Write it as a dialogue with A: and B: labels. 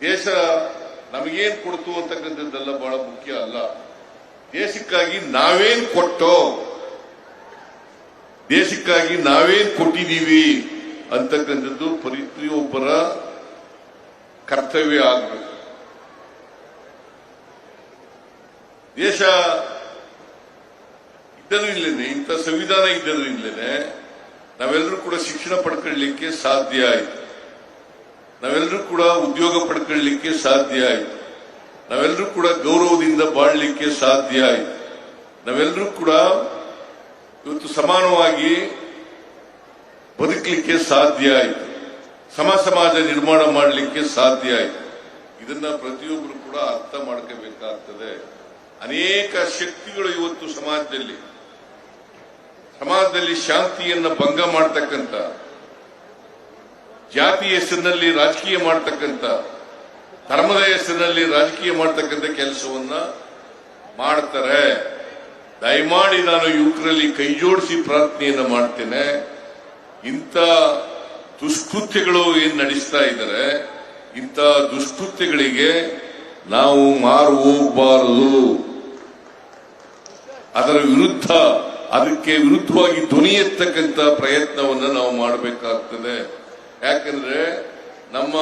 A: ದೇಶ ನಮಗೇನ್ ಕೊಡ್ತು ಅಂತಕ್ಕಂಥದ್ದೆಲ್ಲ ಬಹಳ ಮುಖ್ಯ ಅಲ್ಲ. ದೇಶಕ್ಕಾಗಿ ನಾವೇನ್ ಕೊಟ್ಟೋ, ದೇಶಕ್ಕಾಗಿ ನಾವೇನ್ ಕೊಟ್ಟಿದ್ದೀವಿ ಅಂತಕ್ಕಂಥದ್ದು ಪ್ರತಿಯೊಬ್ಬರ ಕರ್ತವ್ಯ ಆಗಬೇಕು. ದೇಶ ಇದ್ದರಿಂದಲೇ ಇಂಥ ಸಂವಿಧಾನ ಇದ್ದರಿಂದಲೇ ನಾವೆಲ್ಲರೂ ಕೂಡ ಶಿಕ್ಷಣ ಪಡ್ಕೊಳ್ಳಿಕ್ಕೆ ಸಾಧ್ಯ ಆಯಿತು. ನಾವೆಲ್ಲರೂ ಕೂಡ ಉದ್ಯೋಗ ಪಡ್ಕೊಳ್ಳಿಕ್ಕೆ ಸಾಧ್ಯ ಆಯಿತು. ನಾವೆಲ್ಲರೂ ಕೂಡ ಗೌರವದಿಂದ ಬಾಳಲಿಕ್ಕೆ ಸಾಧ್ಯ ಆಯಿತು. ನಾವೆಲ್ಲರೂ ಕೂಡ ಇವತ್ತು ಸಮಾನವಾಗಿ ಬದುಕಲಿಕ್ಕೆ ಸಾಧ್ಯ ಆಯಿತು. ಸಮ ಸಮಾಜ ನಿರ್ಮಾಣ ಮಾಡಲಿಕ್ಕೆ ಸಾಧ್ಯ ಆಯಿತು. ಇದನ್ನ ಪ್ರತಿಯೊಬ್ಬರು ಕೂಡ ಅರ್ಥ ಮಾಡ್ಕೋಬೇಕಾಗ್ತದೆ. ಅನೇಕ ಶಕ್ತಿಗಳು ಇವತ್ತು ಸಮಾಜದಲ್ಲಿ. ಸಮಾಜದಲ್ಲಿ ಶಾಂತಿಯನ್ನ ಭಂಗ ಮಾಡ್ತಕ್ಕಂಥ ಜಾತಿ ಹೆಸರಿನಲ್ಲಿ ರಾಜಕೀಯ ಮಾಡ್ತಕ್ಕಂಥ, ಧರ್ಮದ ಹೆಸರಿನಲ್ಲಿ ರಾಜಕೀಯ ಮಾಡ್ತಕ್ಕಂಥ ಕೆಲಸವನ್ನ ಮಾಡ್ತಾರೆ. ದಯಮಾಡಿ ನಾನು ಯುವಕರಲ್ಲಿ ಕೈ ಜೋಡಿಸಿ ಪ್ರಾರ್ಥನೆಯನ್ನ ಮಾಡ್ತೇನೆ. ಇಂಥ ದುಷ್ಕೃತ್ಯಗಳು ಏನ್ ನಡೆಸ್ತಾ ಇದ್ದಾರೆ ಇಂಥ ದುಷ್ಕೃತ್ಯಗಳಿಗೆ ನಾವು ಮಾರು ಹೋಗಬಾರದು. ಅದರ ವಿರುದ್ಧ, ಅದಕ್ಕೆ ವಿರುದ್ಧವಾಗಿ ಧ್ವನಿ ಎತ್ತಕ್ಕಂಥ ಪ್ರಯತ್ನವನ್ನು ನಾವು ಮಾಡಬೇಕಾಗ್ತದೆ. ಯಾಕಂದ್ರೆ ನಮ್ಮ